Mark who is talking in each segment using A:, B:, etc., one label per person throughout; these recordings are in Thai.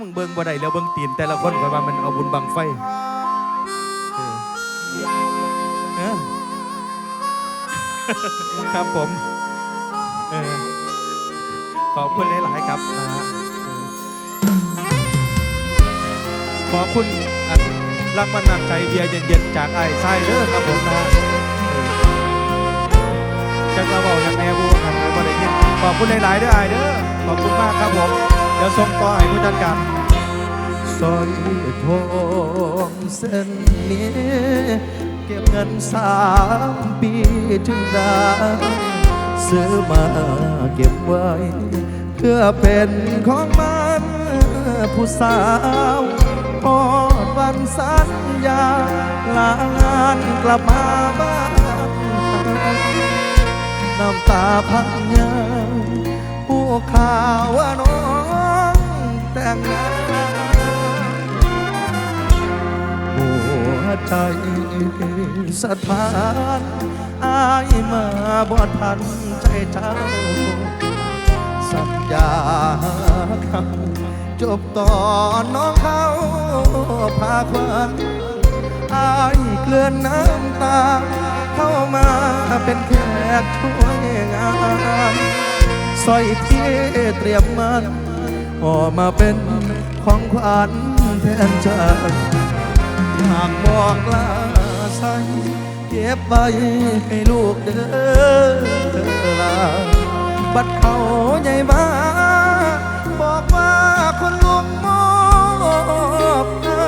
A: มึงเบิ่งบ่ได้แล้วเบิ่งตีนแต่ละคนข่อยว่ามันเอาบุญบังไฟเออเออครับผมเออขอบคุณหลายๆครับนะฮะขอบคุณอันรักมันนักใจเบียร์เย็นๆจากไอ้ไส้เด้อครับผมนะฮะเออจักระเบาอย่างแน่บูกันไว้บ่ได้ยินขอบคุณหลายๆเด้อไอ้เด้อขอบคุณมากครับผม ดี๋ยวส่งต่อให้ผู้จัดการสร้อยทองเส้นนี้ เก็บเงินสามปีถึงได้ซื้อมาเก็บไว้ เพื่อเป็นของมันผู้สาวพอดวันสัญญาลางานกลับมาบ้านน้ำตาพังยังผู้ ข่าวว่าน้องแต่งงานหัวใจสถานอายมาบอดพันใจเจ้า สัญญาคำจบต่อน้องเขาพาควันอายเกลื่อนน้ำตา เข้ามาเป็นแขกช่วยงาน สร้อยที่เตรียมมันออกมาเป็นของขวัญแทนใจอยากบอกลาใส่เก็บไว้ให้ลูกเด้อลาบัดเขาใหญ่มาบอกว่าคนลุกมอบให้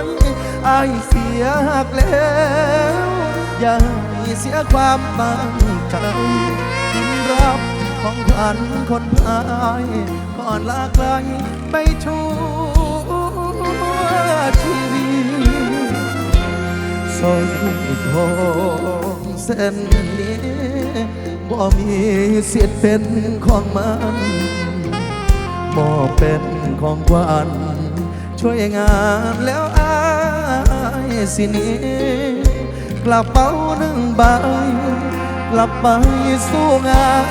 A: อายเสียหักแล้วอย่าให้เสียความตั้งใจรับของขวัญคนายก่อนลาไกลไปชั่วชีวิตสร้อยทองเส้นนี้บ่มีสิทธิ์เป็นของมันบ่เป็นของขวัญช่วยงานแล้วอายสินี้กระเป๋าหนึ่งใบกลับไปสู้งาน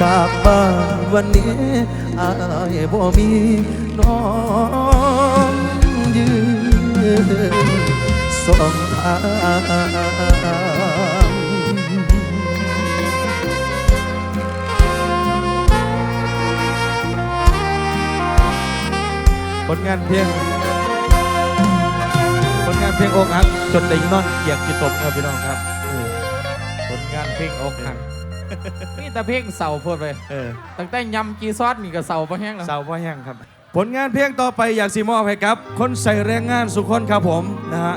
A: จากบ้านวันนี้อายบ่มีน้องยืนสองทางผลงานเพลงผลงานเพลงอกหักจนได้นอนเกียกจิตตบครับพี่น้องครับ เออ
B: ผลงานเพลงอกหักนี่แต่เพลงเสาพูดไป
A: เออ
B: ตั้งแต่ยำกีซอสนี่ก็เสาพอแห้งแล้ว
A: เสาพ่อแห้งครับ ผลงานเพลงต่อไปอยากสีมอบให้ครับ คนใส่แรงงานสุขคนครับผมนะฮะ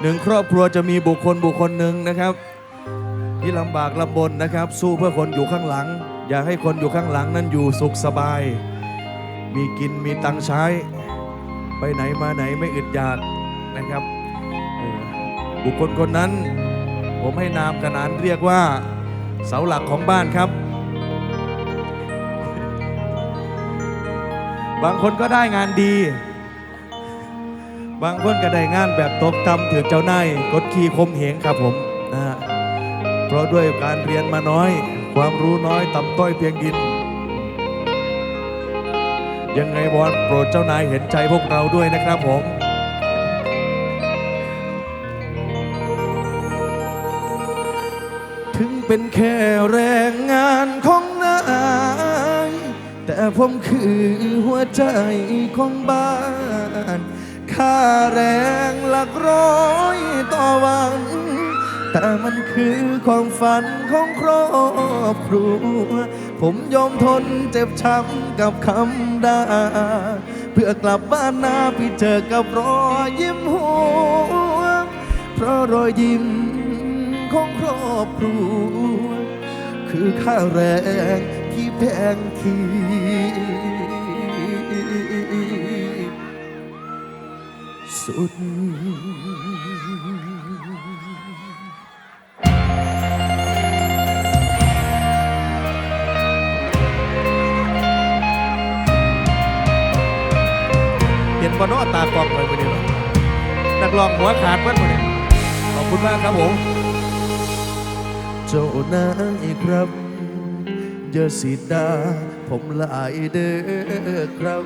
A: หนึ่งครอบครัวจะมีบุคคลบุคคลหนึ่งนะครับ ที่ลำบากลำบนนะครับ สู้เพื่อคนอยู่ข้างหลัง อยากให้คนอยู่ข้างหลังนั้นอยู่สุขสบาย มีกินมีตังค์ใช้ ไปไหนมาไหนไม่อึดอยากนะครับเออบุคคลคนนั้น ผมให้นามขนานเรียกว่าเสาหลักของบ้านครับ บางคนก็ได้งานดี บางคนก็ได้งานแบบตกต่ำถือเจ้านายกดขี่คมเหงครับผมนะฮะเพราะด้วยการเรียนมาน้อย ความรู้น้อยต่ำต้อยเพียงดิน ยังไงวอนโปรดเจ้านายเห็นใจพวกเราด้วยนะครับผม เป็นแค่แรงงานของนาย แต่ผมคือหัวใจของบ้าน ค่าแรงหลักร้อยต่อวัน แต่มันคือความฝันของครอบครัว ผมยอมทนเจ็บช้ำกับคำด่า เพื่อกลับบ้านนาไปเจอกับรอยยิ้มหัว เพราะรอยยิ้ม ของครอบครัว คือค่าแรงที่แพงทีสุดเห็นบอนอตากล้องไปวันนี้นักร้องหัวขาดเพื่อนวันนี้ขอบคุณมากครับผม เจ้านายครับอย่าสิดาผมหลายเด้อครับ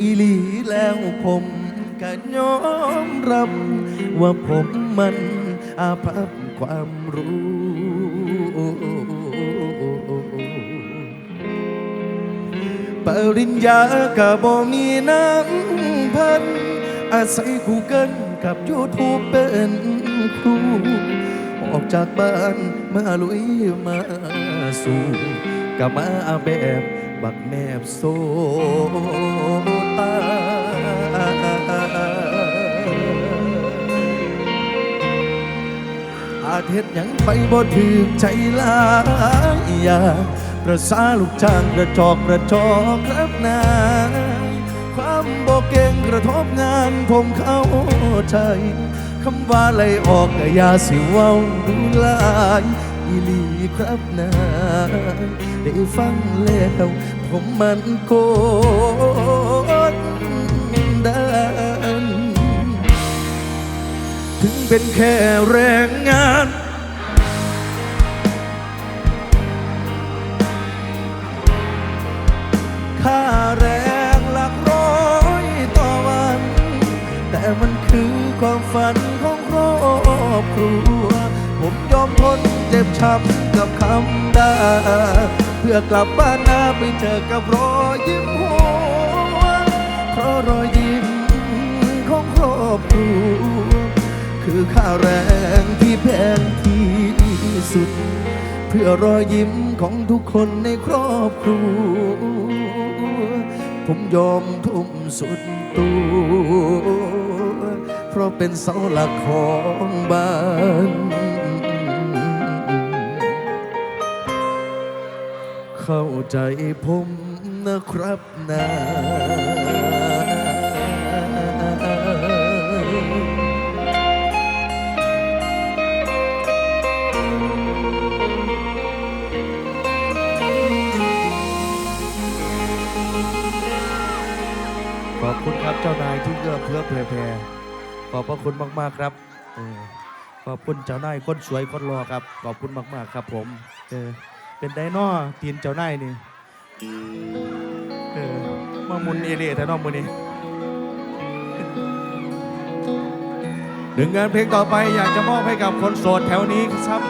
A: อีหลีแล้วผมก็ยอมรับ ว่าผมมันอาภัพความรู้ ปริญญาก็บ่มีน้ำพัน อาศัยคู่กันกับยูทูบเป็นครู ออกจากบ้านมาลุยมาสู่กับมาแบบบักแนบโซตาอาเฮ็ดหยังไปบ่ถึกใจลายอยาประสาลูกจ้างกระจอกกระจอกครับนายความบ่เก่งกระทบงานผมเข้าใจ คำว่าไล่ออกก็อย่าสิเว้าดูลายอีหลีครับนายได้ฟังแล้วผมมันโกนดันถึงเป็นแค่แรงงาน เจ็บช้ำกับคำด่าเพื่อกลับบ้านนาไปเจอกับรอยยิ้มหัวเพราะรอยยิ้มของครอบครัวคือค่าแรงที่แพงที่สุด เพื่อรอยยิ้มของทุกคนในครอบครัว ผมยอมทุ่มสุดตัว เพราะเป็นเสาหลักของบ้าน เข้าใจผมนะครับนาขอบคุณครับเจ้านายที่เอื้อเฟื้อเผื่แผ่ขอบพระคุณมาก ๆ ครับขอบคุณเจ้านายคนสวยคนรอครับ ขอบคุณมาก ๆ ครับผมเออ เป็นไดโนอตีนเจ้านายนี่เออมามุนเอเล่แต่นอมือนี้หนึ่งงานเพลงต่อไปอยากจะมอบให้กับคนโสดแถวนี้ครับ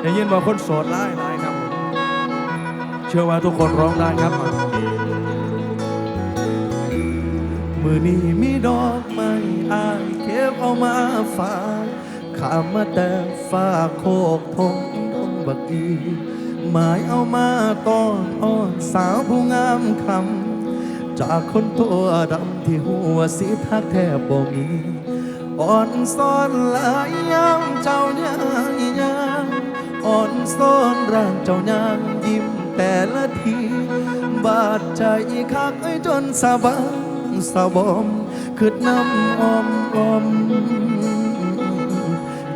A: ได้ยินว่าคนโสดไล่ไล่ครับผมเชื่อว่าทุกคนร้องได้ครับ มือนี้มีดอกไม้อายเก็บเอามาฝาก ข้ามาแต่ฝ้าโคกทงดงบักอีหมายเอามาต้อนอ้อนสาวผู้งามคำจากคนตัวดำที่หัวสีทักแทบบ่มีอ่อนซ่อนหลายยามเจ้าย่างยางอ่อนซ่อนร่างเจ้ายางยิ้มแต่ละที บาดใจคักไอ้จนสะบังสะบอมคิดน้ำออมอม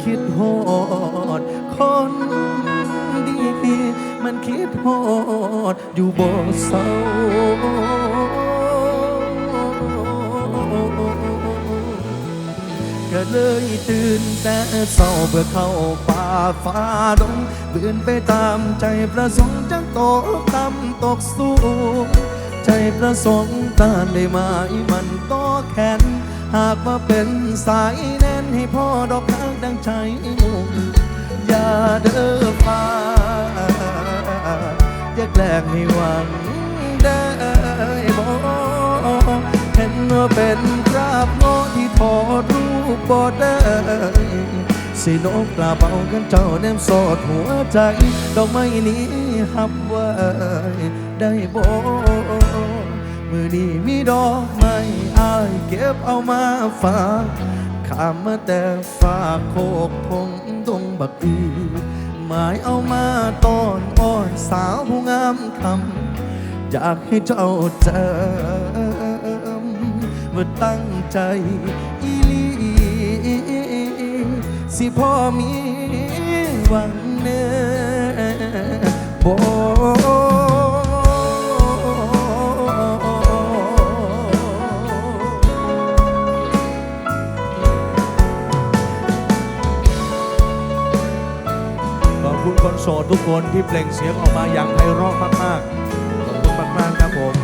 A: คิดโหดคนดี มันคิดโหดอยู่บ่เศร้าก็เลยตื่นแต่เศร้าเพื่อเข้าป่าฟ้าดงเบือนไปตามใจประสงค์จังโตตำตกสูง ใจประสงค์ตานได้ไหมมันต่อแขน หากว่าเป็นสายแน่นให้พ่อดอกข้างดังใจมุ่งอย่าเด้อฟ้าอย่าแกล้งให้หวังได้บ่เห็นว่าเป็นคราบโง่ที่ถอดรูปบ่ได้สินกกลาเบากันเจ้าแนมสอดหัวใจ ดอกไม้นี้หับไว้ได้บ่ มือนี้มีดอกไม้อายเก็บเอามาฝากข้ามมาแต่ฝากโคกพงตรงบักอีหมายเอามาตอนอ้อนสาวผู้งามคำอยากให้เจ้าเจอว่าตั้งใจอีลีสิพ่อมีหวังเน่บ่ขอบคุณ โสดทุกคนที่เปล่งเสียงออกมาอย่างไพเราะมากๆขอบคุณมากๆครับผม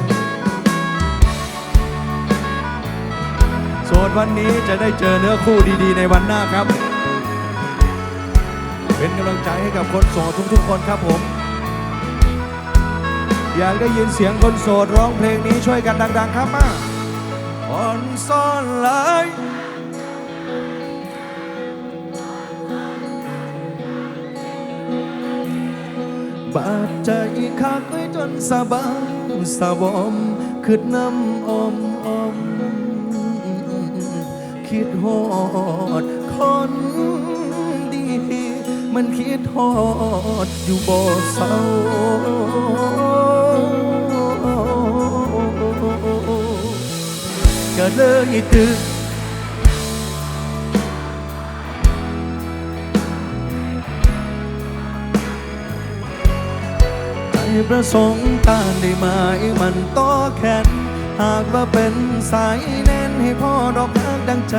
A: โสดวันนี้จะได้เจอเนื้อคู่ดีๆ ในวันหน้าครับ เป็นกำลังใจให้กับคนโสดทุกๆคนครับผม อยากได้ยินเสียงคนโสดร้องเพลงนี้ช่วยกันดัง ๆ ครับมาอ่อนซ่อนหลาย บาดใจคักไว้จนสะบังสะบอมคิดน้ำอมอม คิดฮอดคนดี มันคิดฮอดอยู่บ่เศร้าก็เลยตื่น ประสงค์การได้ไหมมันต่อแขนหากว่าเป็นสายแน่นให้พ่อดอกฮักดังใจ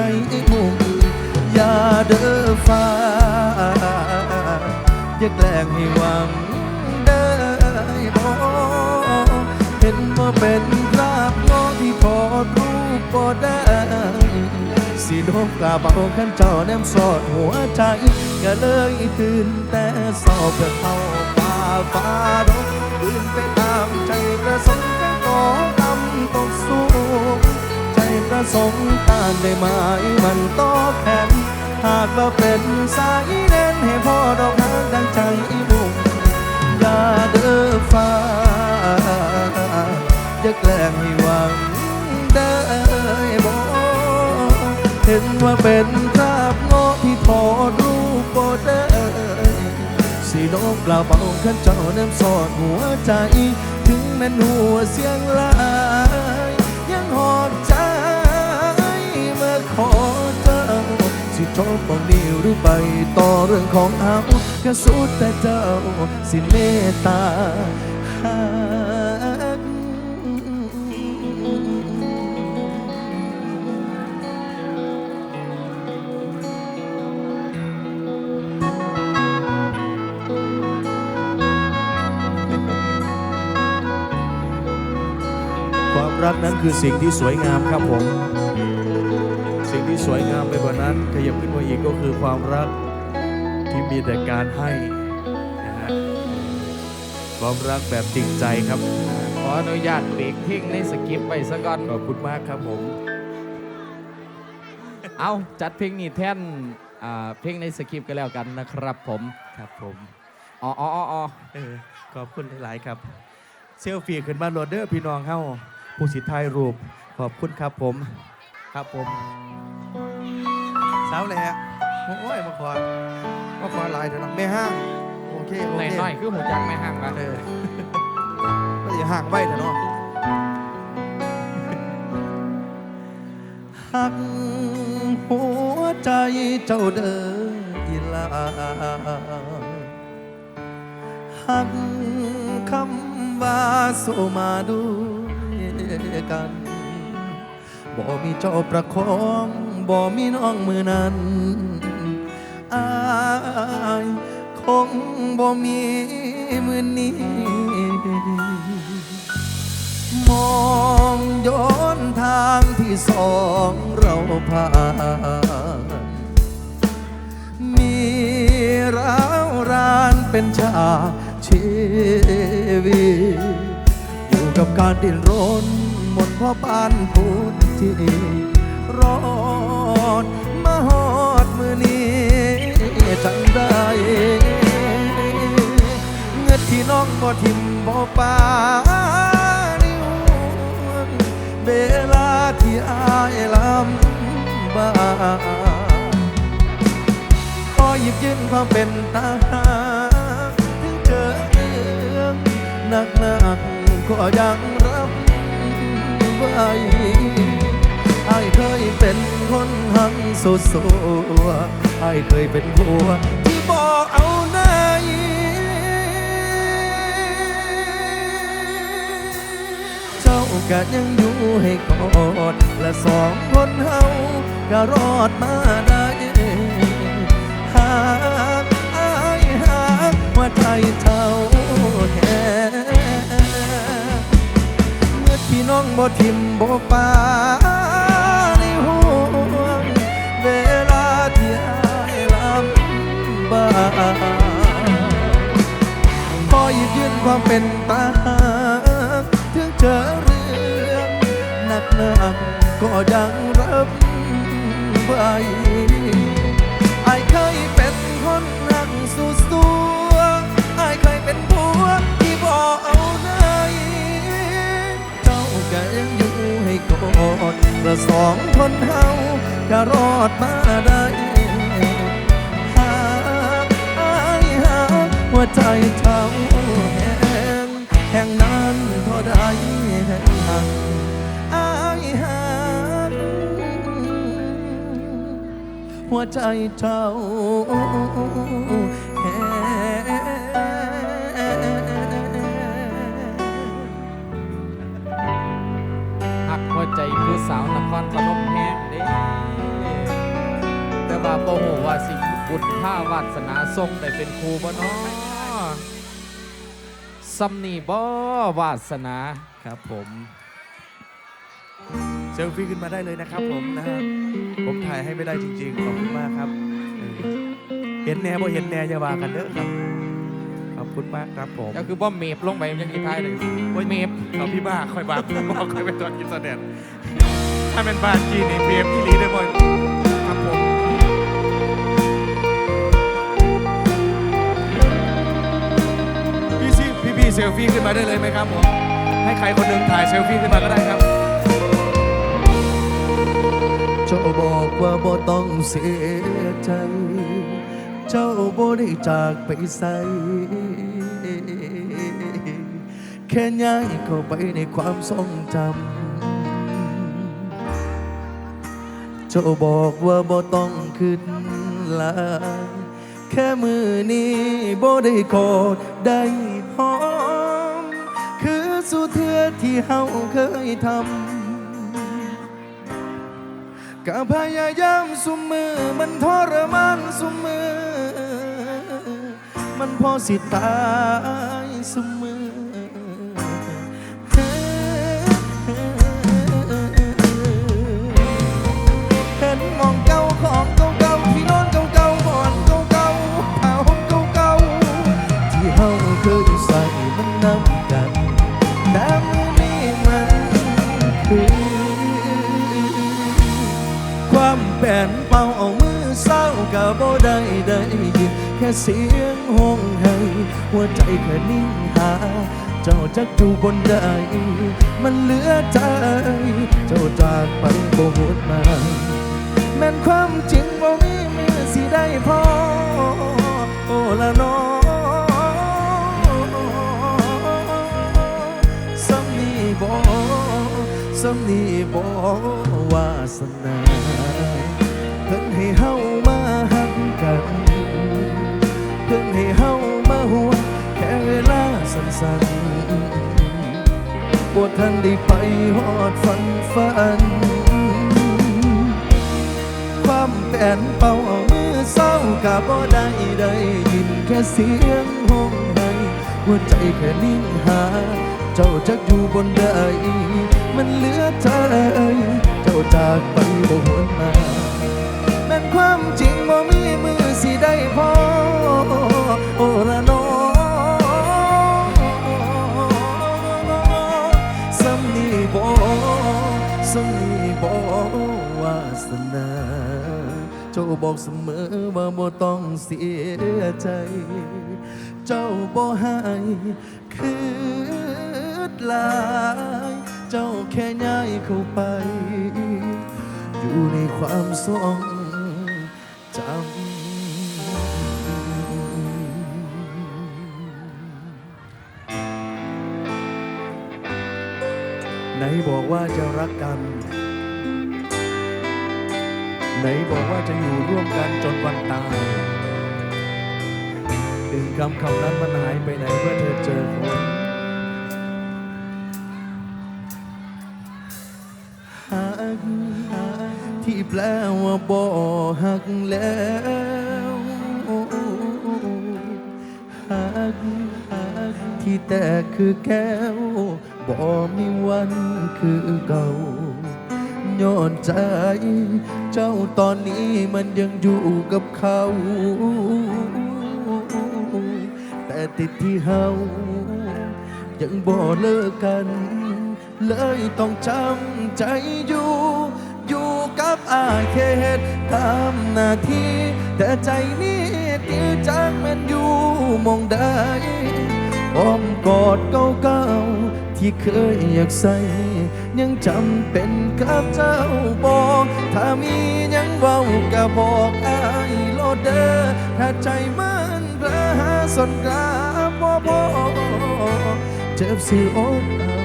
A: มุ่งอย่าเด้อฟ้าอย่าแกล้งให้หวังได้บ่เห็นว่าเป็นคราบงอที่พอรู้ก็ได้สิโดนกระเป๋าขันเจ้าแนมสอดหัวใจก็เลยตื่นแต่สอบเพื่อเข้าป่าฟ้าื่นไปตามใจประสงค์ใจต่อดำตกสู้ใจประสงค์ตานได้ไหมมันต่อแขนหากว่าเป็นสายเน้นให้พ่อดอกหางดังใจบุ่งอย่าเด้อฟ้าจะแกล้งให้หวังได้บ่เห็นว่าเป็นคราบงอที่พอรู้บ่ได้ สีนกกระเป๋าขันเจ้าเน้มสอดหัวใจ ถึงแม่นหัวเสียงลาย ยังหอดใจเมื่อขอเจ้าสิจบบอกนี้หรือไปต่อเรื่องของเอาก็สุดแต่เจ้าสิเมตตา รักนั้นคือสิ่งที่สวยงามครับผม สิ่งที่สวยงามไปกว่านั้นขยับขึ้นมาอีกก็คือความรักที่มีแต่การให้นะฮะความรักแบบจริงใจครับ
B: ขออนุญาตเบรกเพลงในสกิปไปซะก่อน
A: ขอบคุณมากครับผม
B: เอาจัดเพลงนี้แท่นอ่าเพลงในสคริปต์กันแล้วกันนะครับผม
A: ครับผม
B: อ๋ออ๋ออ๋ออ๋อ
A: เออขอบคุณหลาย ๆ ครับ เซลฟี่ขึ้นมาโหลดเดอร์พี่น้องเฮ้า ผู้สิทายรูป ขอบคุณครับผม ครับผม สาวแหละโอ้ยมาขอมาขอหลายเถอะนะไม่ห้าง โอเค โอ
B: ห
A: เค
B: น่อยๆคือหูจังแม่ห้างมา
A: เออก็อย่าห่างไว้เถอะเนาะหักหัวใจเจ้าเด้ออีหลาหักคำว่าสู้มาด้วย กัน บ่มีเจ้าประคองบ่มีน้องมือนั้นอายคงบ่มีมือนี้ มองย้อนทางที่สองเราผ่านมีร้าวรานเป็นฉาชีวิต กับการดิ้นรนหมดเพราะปานพูดที่รอดมาหอดมือนี้จังได้เงินที่น้องบ่ทิมบ่ปานิ้วเวลาที่อายลำบากขอหยิบยื่นความเป็นตาหา ก็ยังรับไว้ไอ้เคยเป็นคนหังสุดสัวไอ้เคยเป็นผัวที่บอกเอาไหนเจ้าก็ยังอยู่ให้กอด และสองคนเฮาก็รอดมาได้หากอายหากว่าใจเท่า น้องบ่ทิมบ่ปาในห่วงเวลาที่อายลำบากขอหยิบยืนความเป็นตาหากถึงเจอเรื่องหนักหนักๆก็ยังรับไว้ ดเราสองคนเฮาก็รอดมาได้หากอายหากหัวใจเท่าแห้งแห่งนั้นเท่าใดแห่งหักอายหากหัวใจเท่า
B: กหัวใจผู้สาวนครพนมแห้งเด้แต่ว่าบ่ฮู้ว่าสิบุญภาวาสนาทรงได้เป็นครูบ่เนาะซ้ำนี่บ่วาสนา
A: ครับผมเซลฟี่ขึ้นมาได้เลยนะครับผมนะฮะผมถ่ายให้ไม่ได้จริงๆ ขอบคุณมากครับเออเห็นแน่บ่เห็นแน่อย่าว่ากันเด้อครับ ขอบคุณมากครับผม
B: ก็คือบ่เมฟลงไปยังอีท้ายเลยเมฟ
C: เราพี่บ้าคอยบ้าบอกคอยเป็นตัวกินตัวเด่น ถ้าเป็นบ้านจีนนี่เพียมพี่ลีได้บ่อยครับผมพี่ซิพี่พี่เซลฟี่ขึ้นมาได้เลยไหมครับผมให้ใครคนหนึ่งถ่ายเซลฟี่ขึ้นมาก็ได้ครับ
A: เจ้าบอกว่าบ่ต้องเสียใจ เจ้าบ่ได้จากไปใส่แค่ย้ายเข้าไปในความทรงจำ เจ้าบอกว่าบ่ต้องขึ้นลายแค่มือนี้บ่ได้กอดได้หอม คือสุดเทือที่เฮาเคยทำก็พยายามสุมมือมันทรมานสุมมือ มันพอสิตายสุม ค่เสียงห้องให้หัวใจแค่นิ่งหา เจ้าจักอยู่บนใดมันเหลือใจ เจ้าจากไปบ่หวนมา แม่นความจริงบ่มีมือสิได้พอ โอ้ละน้อสำนีบ่สำนีบ่วาสนาเพิ่นให้เฮามา สั้นๆบ่ทันได้ไปฮอดฝันฝัน ความแป่นเป่าเอามือเศร้ากับบ่ได้ได้ยินแค่เสียงห้องให้หัวใจแค่นิ่งหา เจ้าจักอยู่บนใดมันเหลือใจเจ้าจากไปบ่หวนมาแม่นความจริงบ่มีมือสิได้พอโอละนอ เจ้าบอกเสมอว่าบ่ต้องเสียใจ เจ้าบ่ให้คืดลาย เจ้าแค่ย้ายเข้าไป อยู่ในความทรงจำไหนบอกว่าจะรักกัน ไหนบอกว่าจะอยู่ร่วมกันจนวันตายหนึ่งคำคำนั้นมันหายไปไหนเมื่อเธอเจอคนหักที่แปลว่าบ่หักแล้วหักที่แต่คือแก้วบ่มีวันคือเก่า ย้อนใจ เจ้าตอนนี้มันยังอยู่กับเขา แต่ติดที่เฮายังบ่เลิกกัน เลยต้องจำใจอยู่ อยู่กับอาเขตตามหน้าที่ แต่ใจนี้ติวจักมันอยู่มองใดอ้อมกอดเก่าๆ ที่เคยอยากใส่ ยังจำเป็นกับเจ้าบอก ถ้ามียังเว้าก็บอกอายโลดเด้อถ้าใจมันระหาสนกราบบ่พอเจ็บสิอดเอา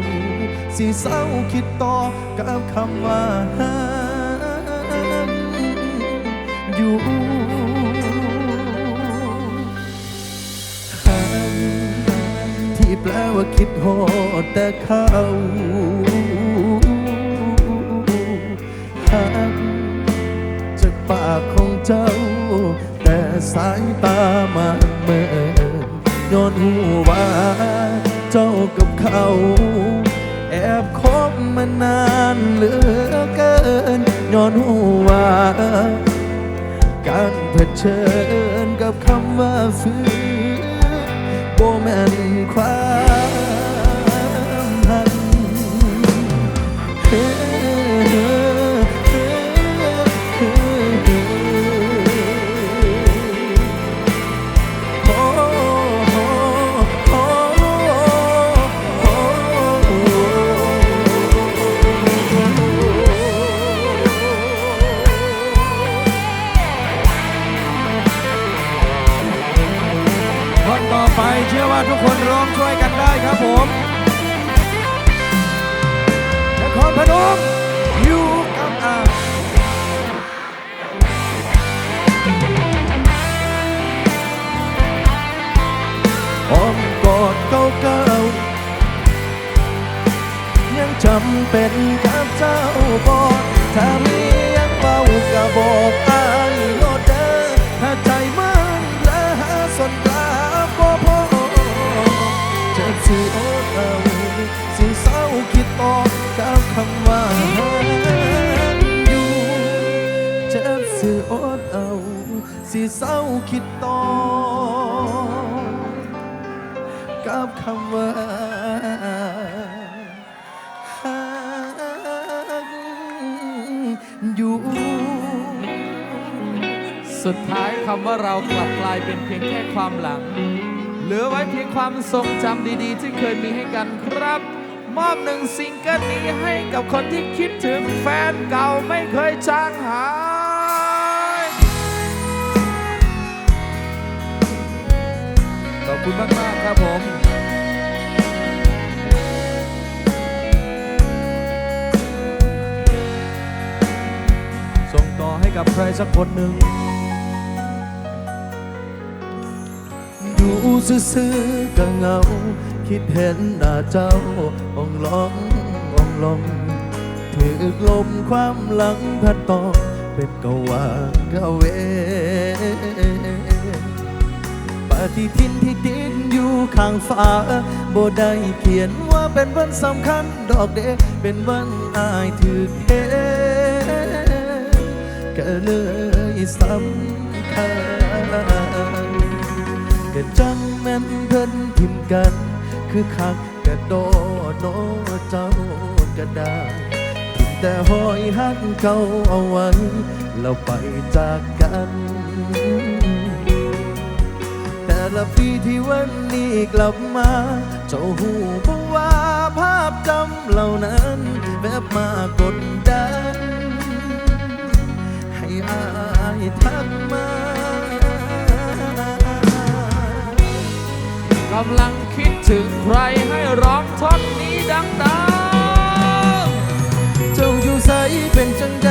A: สิเศร้าคิดต่อกับคำว่าหักอยู่ ว่าคิดโหดแต่เขาหักจากปากของเจ้า แต่สายตามาเมินย้อนหูว่าเจ้ากับเขา แอบคบมานานเหลือเกินย้อนหูว่าการเผชิญกับคำว่าฝืนโบแม่นความ เป็
C: น
A: เพีย
B: งแค่ความหลัง เหลือไว้เพียงความทรงจำดีๆ ที่เคยมีให้กันครับ มอบหนึ่งซิงเกิลนี้ให้กับคนที่คิดถึงแฟนเก่าไม่เคยจางหายขอบคุณมากๆครับผม
A: ส่งต่อให้กับใครสักคนหนึ่ง อยู่ซื่อๆก็เหงา คิดเห็นหน้าเจ้าองลององลงถือลมความหลังพัดต่อเป็นกวางกเวปฏิทินที่ติดอยู่ข้างฟ้าบ่ได้เขียนว่าเป็นวันสำคัญดอกเดเป็นวันอายถือเทก็เลยสำคัญ ก็จังแม่นเพิ่นทิมกัน คือคักกระโดดโนเจ้ากระดาทิมแต่หอยหักเก่าเอาไว้แล้วไปจากกัน แต่ละปีที่วันนี้กลับมา เจ้าหูเพราะว่าภาพจำเหล่านั้นแวบมากดดัน ให้อายทักมา
B: กำลังคิดถึงใครให้ร้องท่อนนี้ดัง
A: เจ้าอยู่ใสเป็นจังใด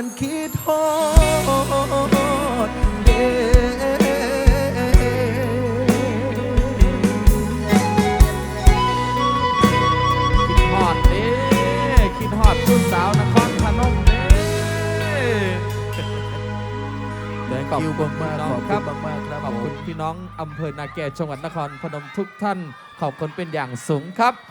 A: วันคิดทอดเด
B: คิดฮอดเด้คิดฮอดผู้สาวนครพนมเด้
A: ขอบคุณมากๆ
B: น้อง
A: ขอบ
B: ครั
A: คุ
B: บ
A: ณมากๆครับ
B: ขอบคุณ
A: ผม
B: พี่น้องอำเภอนาแก่จังหวัดนครพนมทุกท่าน ขอบคุณเป็นอย่างสูงครับ